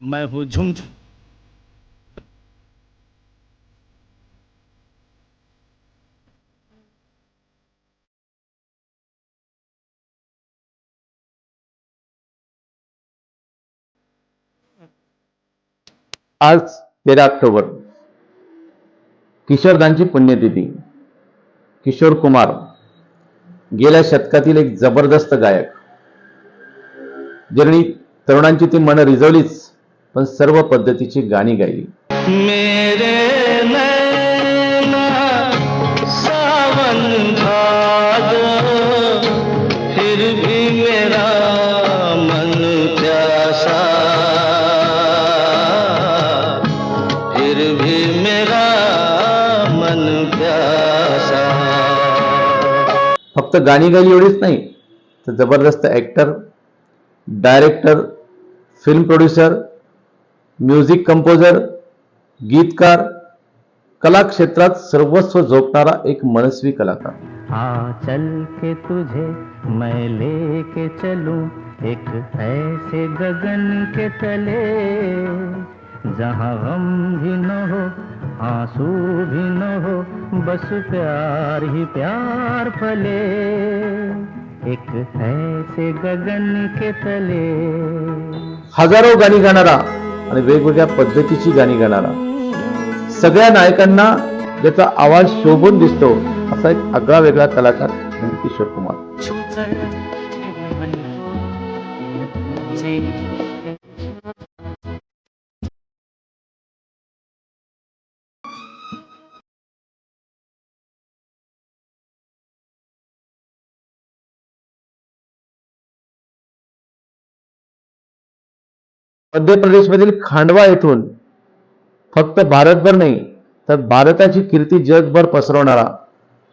मैं हूँ झुम आज तेरा ऑक्टोबर किशोरदांची पुण्यतिथी किशोर कुमार गेल्या शतकातील एक जबरदस्त गायक. ज्यांनी तरुणांची ती मनं रिझवलीच पण सर्व पद्धतीची गाणी गायली. मेरे नैना सावन भादो फिर भी मेरा मन प्यासा। फिर भी मेरा मन प्यासा। फक्त गाणी गायली एवढीच नाही तर जबरदस्त actor director film producer music composer गीतकार कला क्षेत्रात सर्वस्व झोपणारा एक मनस्वी कलाकार. आ चल के तुझे मैं लेके चलूँ एक ऐसे गगन के तले। जहाँ गम भी न हो आँसू भी न हो बस प्यार ही प्यार फले। एक ऐसे गगन के तले। हजारो गाणी गाणारा आणि वेगवेगळ्या पद्धतीची गाणी गाणारा. सगळ्या नायकांना ज्याचा आवाज शोभून दिसतो असा एक आगळा वेगळा कलाकार किशोर कुमार. मध्य प्रदेशमधील खांडवा येथून फक्त भारतभर नाही तर भारताची कीर्ती जगभर पसरवणारा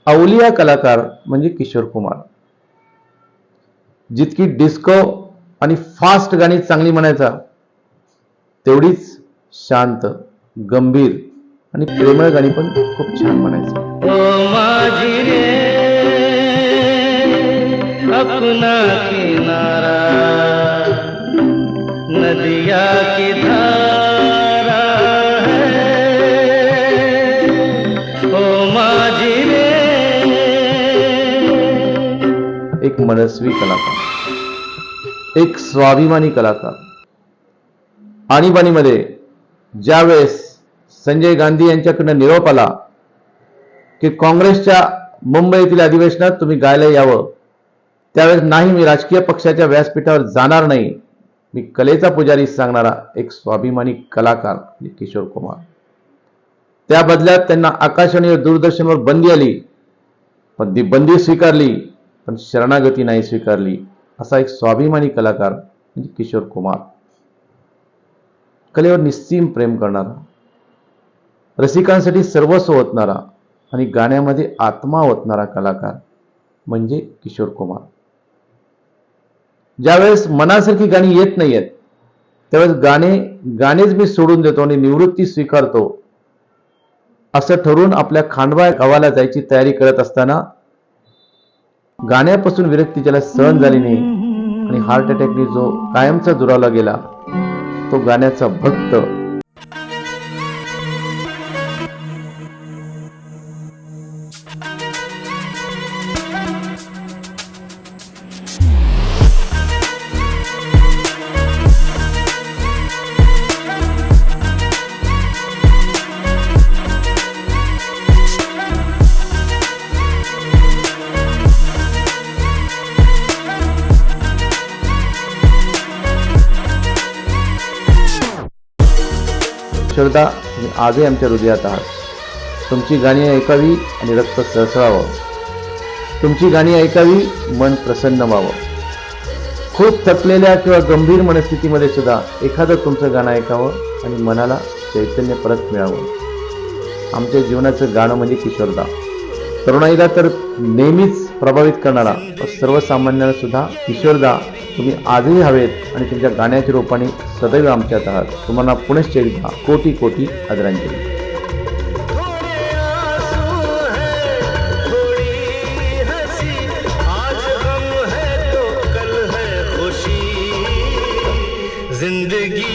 अवलिया कलाकार म्हणजे किशोर कुमार. जितकी डिस्को आणि फास्ट गाणी चांगली म्हणायचा तेवढीच शांत गंभीर आणि प्रेमळ गाणी पण खूप छान म्हणायचं. नदिया की धारा है। ओ माझी रे। एक मनस्वी कलाकार एक स्वाभिमानी कलाकार. आणीबाणीमध्ये ज्यावेळेस संजय गांधी यांच्याकडनं निरोप आला की काँग्रेसच्या मुंबईतील अधिवेशनात तुम्ही गायला यावं त्यावेळेस नाही मी राजकीय पक्षाच्या व्यासपीठावर जाणार नाही. मी कलेचा पुजारी सांगणारा एक स्वाभिमानी कलाकार म्हणजे किशोर कुमार. त्या बदल्यात त्यांना आकाशवाणी दूरदर्शनवर बंदी आली पण ती बंदी स्वीकारली पण शरणागती नाही स्वीकारली असा एक स्वाभिमानी कलाकार म्हणजे किशोर कुमार. कलेवर निस्सीम प्रेम करणारा रसिकांसाठी सर्वस्व ओतणारा आणि गाण्यामध्ये आत्मा ओतणारा कलाकार म्हणजे किशोर कुमार. ज्यावेळेस मनासारखी गाणी येत नाहीयेत त्यावेळेस गाणे गाणेच मी सोडून देतो आणि निवृत्ती स्वीकारतो. असं ठरवून आपल्या खांडवा गावाला जायची तयारी करत असताना गाण्यापासून विरक्ती ज्याला सहन झाली नाही आणि हार्ट अटॅकने जो कायमचा दुरावला गेला तो गाण्याचा भक्त श्रद्धा तुम्ही आजही आमच्या हृदयात आहात. तुमची गाणी ऐकावी आणि रक्त सळसळावं तुमची गाणी ऐकावी मन प्रसन्न व्हावं. खूप थकलेल्या किंवा गंभीर मनस्थितीमध्ये सुद्धा एखादं तुमचं गाणं ऐकावं आणि मनाला चैतन्य परत मिळावं. आमच्या जीवनाचं गाणं म्हणजे किशोरदा. तरुणाईला तर नेहमीच प्रभावित करणारा व सर्वसामान्यांना सुद्धा किशोरदा तुम्ही आजही हवेत आणि तुमच्या गाण्याच्या रूपाने सदैव आमच्यात आहात. तुम्हाला पुनश्च एकदा कोटी कोटी आदरांजली. जिंदगी